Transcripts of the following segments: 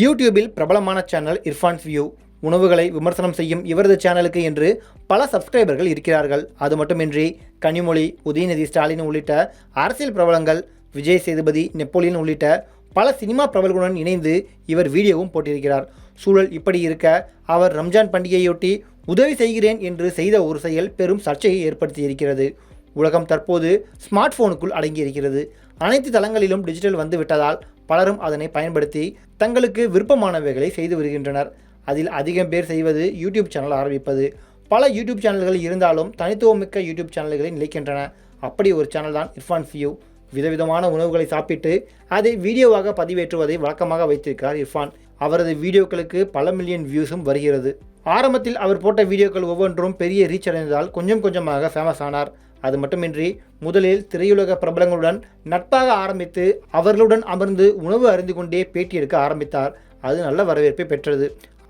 யூடியூபில் பிரபலமான channel Irfan's view உணவுகளை விமர்சனம் செய்யும் இவரது சேனலுக்கு என்று பல சப்ஸ்கிரைபர்கள் இருக்கிறார்கள். அது மட்டுமின்றி கனிமொழி உதயநிதி ஸ்டாலின் உள்ளிட்ட அரசியல் பிரபலங்கள் விஜய் சேதுபதி நெப்போலியன் உள்ளிட்ட பல சினிமா பிரபலங்களுடன் இணைந்து இவர் வீடியோவும் போட்டிருக்கிறார். சூழல் இப்படி இருக்க அவர் ரம்ஜான் பண்டிகையொட்டி உதவி செய்கிறேன் என்று செய்த ஒரு செயல் பெரும் சர்ச்சையை ஏற்படுத்தியிருக்கிறது. உலகம் தற்போது ஸ்மார்ட் ஃபோனுக்குள் அடங்கியிருக்கிறது. அனைத்து தளங்களிலும் டிஜிட்டல் வந்து விட்டதால் பலரும் அதனை பயன்படுத்தி தங்களுக்கு விருப்பமானவைகளை செய்து வருகின்றனர். அதில் அதிகம் பேர் செய்வது யூடியூப் சேனல் ஆரம்பிப்பது. பல யூடியூப் சேனல்கள் இருந்தாலும் தனித்துவமிக்க யூடியூப் சேனல்களை நிலைக்கின்றன. அப்படி ஒரு சேனல் தான் இர்ஃபான் ஃபியூ விதவிதமான உணவுகளை சாப்பிட்டு அதை வீடியோவாக பதிவேற்றுவதை வழக்கமாக வைத்திருக்கிறார் இர்ஃபான் அவரது வீடியோக்களுக்கு பல மில்லியன் வியூஸும் வருகிறது. ஆரம்பத்தில் அவர் போட்ட வீடியோக்கள் ஒவ்வொன்றும் பெரிய ரீச் அடைந்ததால் கொஞ்சம் கொஞ்சமாக ஃபேமஸ் ஆனார். அது மட்டுமின்றி முதலில் திரையுலக பிரபலங்களுடன் நட்பாக ஆரம்பித்து அவர்களுடன் அமர்ந்து உணவு அறிந்து கொண்டே பேட்டி எடுக்க ஆரம்பித்தார். அது நல்ல வரவேற்பை பெற்றது.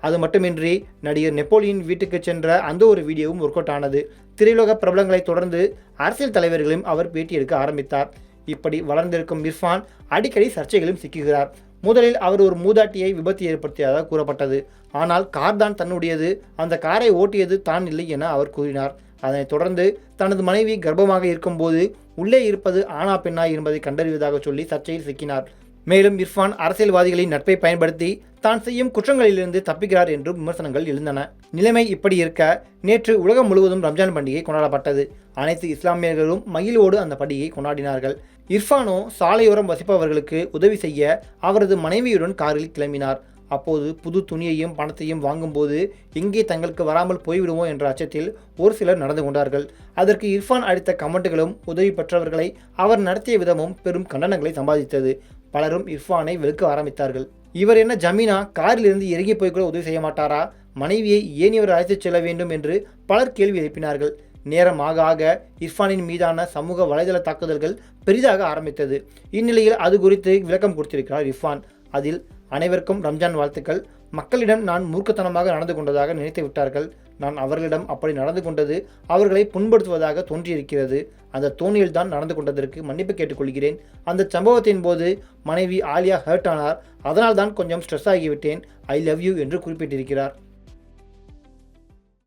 அது மட்டுமின்றி நடிகர் நெப்போலியன் வீட்டுக்கு சென்ற அந்த ஒரு வீடியோவும் ஒர்க் அவுட் ஆனது. திரையுலக பிரபலங்களை தொடர்ந்து அரசியல் தலைவர்களையும் அவர் பேட்டி எடுக்க ஆரம்பித்தார். இப்படி வளர்ந்திருக்கும் இர்ஃபான் அடிக்கடி சர்ச்சைகளும் சிக்குகிறார். முதலில் அவர் ஒரு மூதாட்டியை விபத்து ஏற்படுத்தியதாக கூறப்பட்டது. ஆனால் கார் தான் தன்னுடையது. அந்த காரை ஓட்டியது தான் இல்லை என அவர் கூறினார். அதனைத் தொடர்ந்து தனது மனைவி கர்ப்பமாக இருக்கும்போது உள்ளே இருப்பது ஆணா பெண்ணா என்பதை கண்டறிவதாக சொல்லி சர்ச்சையில் சிக்கினார். மேலும் இர்ஃபான் அரசியல்வாதிகளின் நட்பை பயன்படுத்தி தான் செய்யும் குற்றங்களிலிருந்து தப்பிக்கிறார் என்றும் விமர்சனங்கள் எழுந்தன. நிலைமை இப்படி இருக்க நேற்று உலகம் முழுவதும் ரம்ஜான் பண்டிகை கொண்டாடப்பட்டது. அனைத்து இஸ்லாமியர்களும் மகிழ்வோடு அந்த பண்டிகையை கொண்டாடினார்கள். இர்ஃபானோ சாலையோரம் வசிப்பவர்களுக்கு உதவி செய்ய அவரது மனைவியுடன் காரில் கிளம்பினார். அப்போது புது துணியையும் பணத்தையும் வாங்கும்போது எங்கே தங்களுக்கு வராமல் போய்விடுவோம் என்ற அச்சத்தில் ஒரு சிலர் நடந்து கொண்டார்கள். அதற்கு இர்ஃபான் அளித்த கமெண்ட்டுகளும் உதவி பெற்றவர்களை அவர் நடத்திய விதமும் பெரும் கண்டனங்களை சம்பாதித்தது. பலரும் இர்ஃபானை வெளுக்க ஆரம்பித்தார்கள். இவர் என்ன ஜமீனா காரிலிருந்து இறங்கி போய் கூட உதவி செய்ய மாட்டாரா? மனைவியை ஏன் இவர் அழைத்துச் செல்ல வேண்டும் என்று பலர் கேள்வி எழுப்பினார்கள். நேரம் ஆக ஆக இர்ஃபானின் மீதான சமூக வலைதள தாக்குதல்கள் பெரிதாக ஆரம்பித்தது. இந்நிலையில் அது குறித்து விளக்கம் கொடுத்திருக்கிறார் இர்ஃபான். அதில் அனைவருக்கும் ரம்ஜான் வாழ்த்துக்கள். மக்களிடம் நான் மூர்க்கத்தனமாக நடந்து கொண்டதாக நினைத்து விட்டார்கள். நான் அவர்களிடம் அப்படி நடந்து கொண்டது அவர்களை புண்படுத்துவதாக தோன்றியிருக்கிறது. அந்த தோணியில் தான் நடந்து கொண்டதற்கு மன்னிப்பு கேட்டுக்கொள்கிறேன். அந்த சம்பவத்தின் போது மனைவி ஆலியா ஹர்ட் ஆனார். அதனால் தான் கொஞ்சம் ஸ்ட்ரெஸ் ஆகிவிட்டேன். ஐ லவ் யூ என்று குறிப்பிட்டிருக்கிறார்.